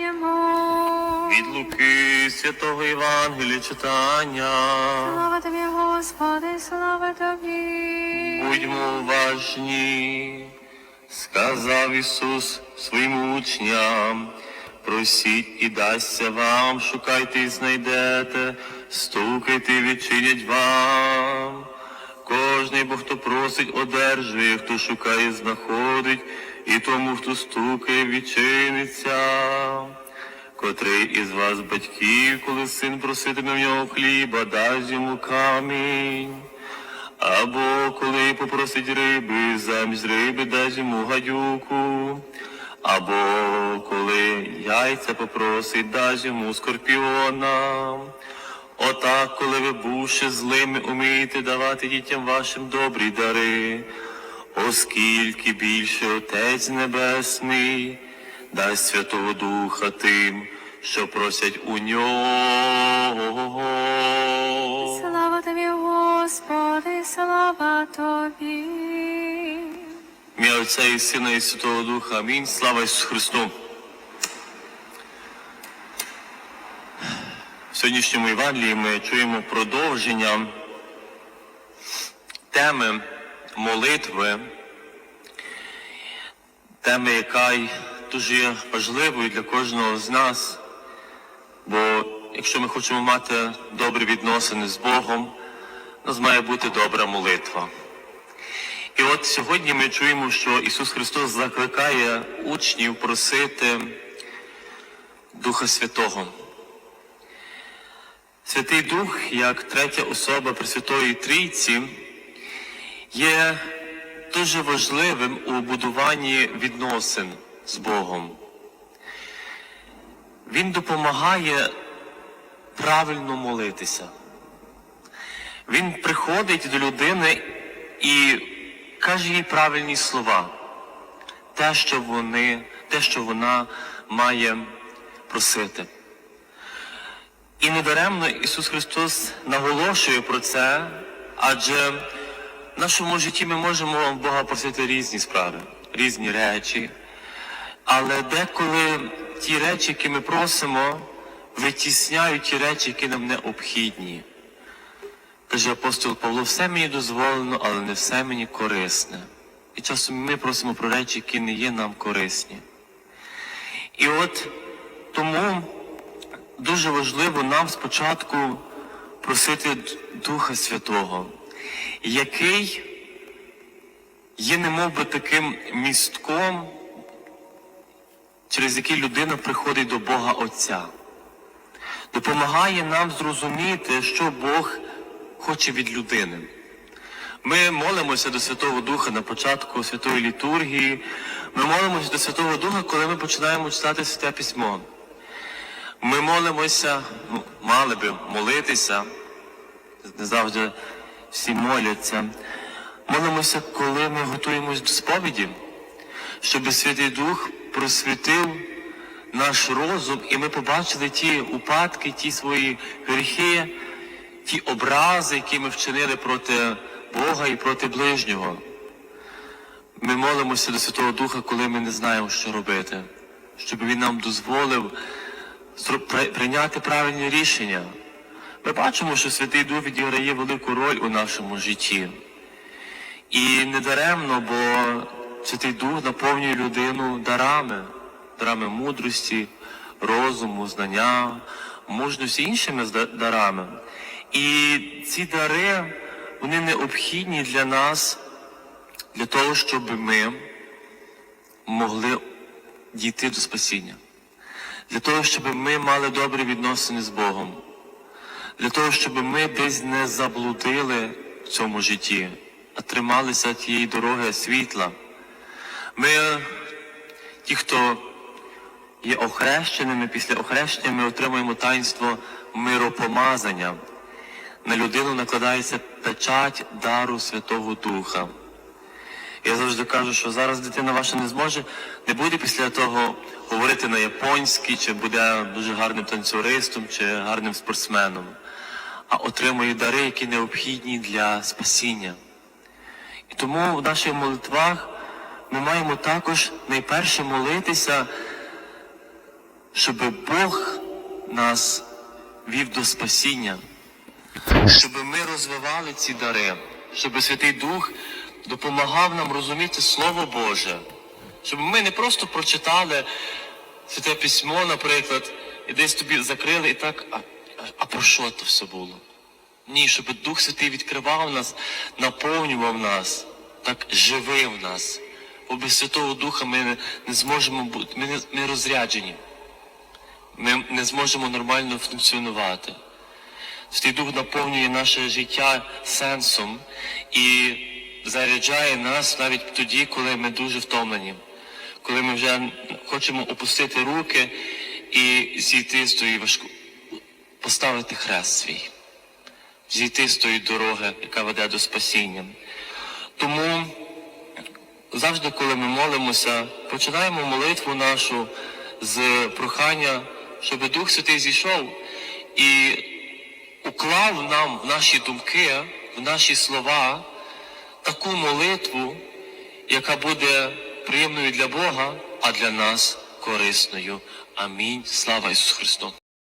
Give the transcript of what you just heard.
чуємо. Від Луки Святого Євангелія читання. Слава тобі, Господи, слава тобі. Будьмо уважні, сказав Ісус своїм учням. Просіть і дасться вам, шукайте і знайдете, стукайте і відчинять вам. Кожний, бо хто просить, одержує, хто шукає, знаходить, і тому, хто стукає, відчиниться. Котрий із вас, батьків, коли син проситиме в нього хліба, дасть йому камінь. Або коли попросить риби, замість риби дасть йому гадюку. Або коли яйця попросить, дасть йому скорпіона. Отак, коли ви бувши злими, умієте давати дітям вашим добрі дари, оскільки більше Отець Небесний дасть Святого Духа тим, що просять у нього. Слава тобі, Господи, слава тобі. Ім'я Отця і Сина і Святого Духа. Амінь. Слава Ісусу Христу. В сьогоднішньому Євангелії ми чуємо продовження теми молитви, теми, яка дуже важливою для кожного з нас. Бо якщо ми хочемо мати добрі відносини з Богом, у нас має бути добра молитва. І от сьогодні ми чуємо, що Ісус Христос закликає учнів просити Духа Святого. Святий Дух, як третя особа Пресвятої Трійці, є дуже важливим у будуванні відносин з Богом. Він допомагає правильно молитися. Він приходить до людини і каже їй правильні слова, те, що вони, те, що вона має просити. І недаремно Ісус Христос наголошує про це, адже в нашому житті ми можемо Бога просити різні справи, різні речі. Але деколи ті речі, які ми просимо, витісняють ті речі, які нам необхідні. Каже апостол Павло, все мені дозволено, але не все мені корисне. І часом ми просимо про речі, які не є нам корисні. І от тому дуже важливо нам спочатку просити Духа Святого, який є немов би таким містком, через який людина приходить до Бога Отця. Допомагає нам зрозуміти, що Бог хоче від людини. Ми молимося до Святого Духа на початку святої літургії. Ми молимося до Святого Духа, коли ми починаємо читати Святе Письмо. Ми молимося, ну, мали би молитися, не завжди всі моляться. Молимося, коли ми готуємось до сповіді, щоб Святий Дух просвітив наш розум, і ми побачили ті упадки, ті свої гріхи, ті образи, які ми вчинили проти Бога і проти ближнього. Ми молимося до Святого Духа, коли ми не знаємо, що робити, щоб Він нам дозволив прийняти правильні рішення. Ми бачимо, що Святий Дух відіграє велику роль у нашому житті. І не даремно, бо Святий Дух наповнює людину дарами, дарами мудрості, розуму, знання, мужності іншими дарами. І ці дари, вони необхідні для нас, для того, щоб ми могли дійти до спасіння. Для того, щоб ми мали добрі відносини з Богом. Для того, щоб ми десь не заблудили в цьому житті, а трималися тієї дороги світла. Ми, ті, хто є охрещеними, після охрещення ми отримуємо таїнство миропомазання. На людину накладається печать дару Святого Духа. Я завжди кажу, що зараз дитина ваша не зможе, не буде після того говорити на японській, чи буде дуже гарним танцюристом, чи гарним спортсменом, а отримує дари, які необхідні для спасіння. І тому в наших молитвах ми маємо також найперше молитися щоб Бог нас вів до спасіння, щоб ми розвивали ці дари, щоб Святий Дух допомагав нам розуміти Слово Боже, щоб ми не просто прочитали святе письмо, наприклад, і десь тобі закрили і так, а, а про що то все було? Ні, щоб Дух Святий відкривав нас, наповнював нас, так живив нас. Бо без Святого Духа ми не, зможемо бути, ми, не, ми розряджені. Ми не зможемо нормально функціонувати. Святий Дух наповнює наше життя сенсом і заряджає нас навіть тоді, коли ми дуже втомлені, коли ми вже хочемо опустити руки і зійти з тої важко, поставити хрест свій, зійти з тої дороги, яка веде до спасіння. Завжди, коли ми молимося, починаємо молитву нашу з прохання, щоб Дух Святий зійшов і уклав нам в наші думки, в наші слова таку молитву, яка буде приємною для Бога, а для нас корисною. Амінь. Слава Ісусу Христу!